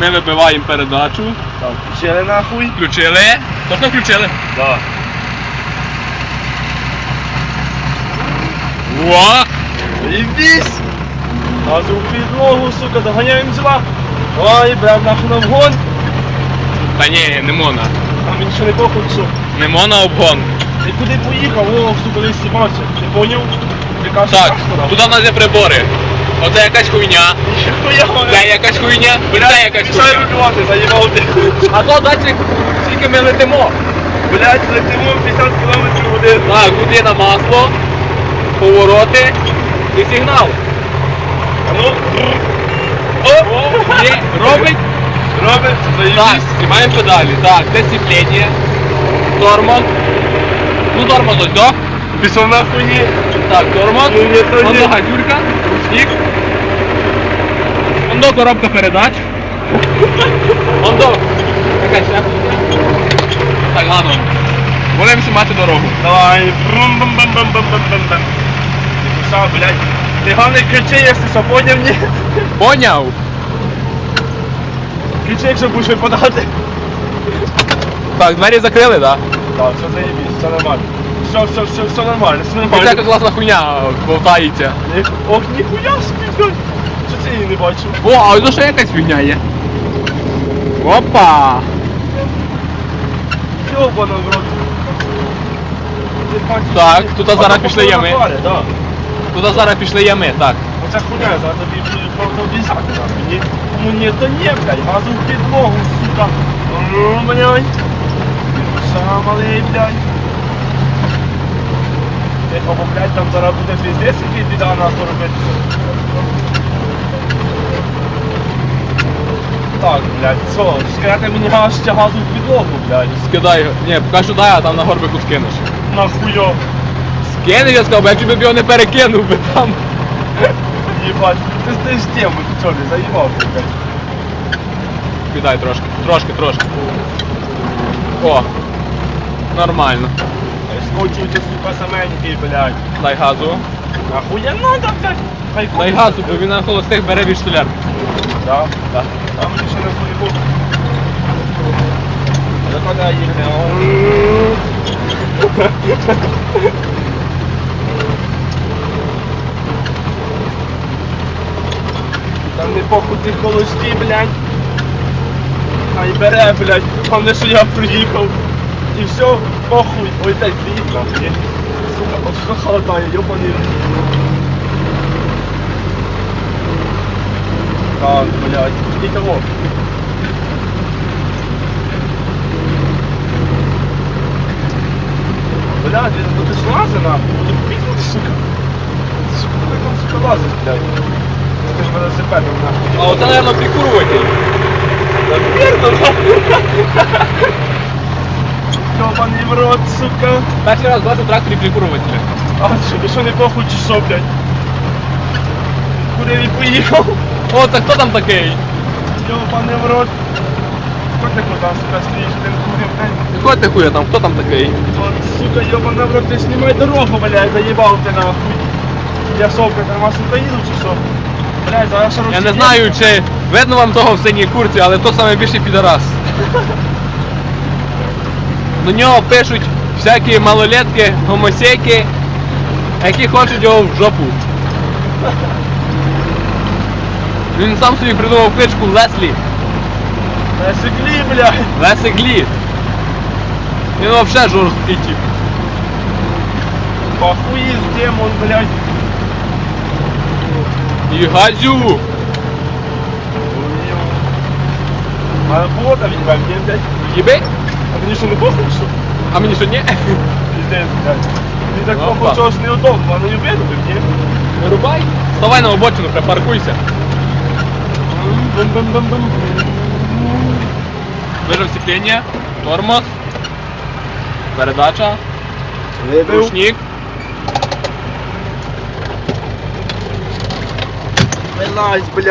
Ми вибиваємо передачу. Так, включили нахуй. Включили. Точно включили? Да. О! Ебись! Газу в підлогу, сука, доганяємо зла. Ой, брав нахуй на вгон. Та ні, не мона. А мені ще не похуй, що. Не мона обгон. І куди поїхав? О, сука, десь сібався. Ти поняв? Так, тут у нас є прибори. Оце якась хуйня. Це якась хуйня. Це якась хуйня. А то далі скільки ми летимо. Блять, летимо 50 км в годину. Так, є на масло, повороти і сигнал. Ну, є, робить. робить, Так, знімаємо педалі. Так, це сцепление. Тормоз. Ну тормоз ось, до. Пішов нахуй ні. Так, тормоз. Ну, ні, то ні. Воно гадюрка, ручник. Воно коробка передач. Воно якась ще. Так, ладно. Будемо знімати дорогу. Давай. брум бам бам бам бам бам бам Ти кусав, блядь. Ти головне кричи, якщо що, поняв ні? Поняв? Кричи, якщо будеш випадати. Так, двері закрили, так? Так, все заєбісь, все нормально. Все, все, все, все нормально, все нормально. Така класна хуйня болтається. Ох, ніхуя собі, блядь. Що це я її не бачу? О, а ось ще якась фігня є. Опа! Йобана в рот. Ти бачиш, Так, ти- тут А зараз то пішли походу ями. на парі, да. Туди зараз пішли ями, так. Оця хуйня, зараз тобі будуть просто обіцяти нахуй. Ні, ну ні, то ні, блядь, газу в підлогу, сука. Ну, блядь. Сам малий, блядь. Тихо, бо, блядь, там зараз буде піздець, який біда нас робити. Так, блядь, що, скажете мені газ ще газу в підлогу, блядь. Скидай. Ні, поки що дай, а там на горбику скинеш. Нахуйо. Скинеш, я сказав, бо якщо б його не перекинув би там. Ебать, ти стоїш тему, ти чого, не заїбав, блядь. Кидай трошки, трошки, трошки. О, нормально. Скочуйте, сука, саменький, блядь. Дай газу. Нахуя надо, блядь? Дай газу, бо він на холостих бере від штуляр. Да, да. Там ще не поїбу. Закладай їх, Там не похуй ти холості, блядь. Хай бере, блядь. Головне, що я приїхав. І все, похуй. Ой, дай приїхав, ні. Сука, от що холодає, йобаний. Так, блядь, і того. Блядь, він буде ж лазить нахуй, буде пікнути, сука. Сука, куди там, сука, лазить, блядь. Ти ж велосипедом нахуй. А оце, мабуть, прикурюватель. Наверно, да. Ёбаний в рот, сука. Перший раз бачу в тракторі прикурювателя. А що, ти що не похуй чи що, блядь? Куди він поїхав? О, так хто там такий? Ёбаний в рот. Хто ти куди, сука, стоїш, блін, куди, блядь? Ходь ти хуя там, хто там такий? Вот, сука, ёбаный в рот, ты снимай дорогу, блядь, заебал ты нахуй. Я совка, там вас Украину чи що? Блядь, зараз що Я не знаю, чи видно вам того в синій курці, але то саме більший підарас. До нього пишуть всякі малолетки, гомосеки, які хочуть його в жопу. Він сам собі придумав кличку Леслі. Насекли, блядь. Лесик Лі. Він взагалі жорсткий тип. Похуй демон, блядь. І газю. А було там він вам, блядь? Їби? А мені що не похуй, що? А мені що ні? Пиздец, блядь. Мені так Опа. похуй, ж неудобно, а не видно, ні? Вирубай. Вставай на обочину, припаркуйся. Бум-бум-бум-бум. Тормоз, передача, рушник. Вилазь, блядь.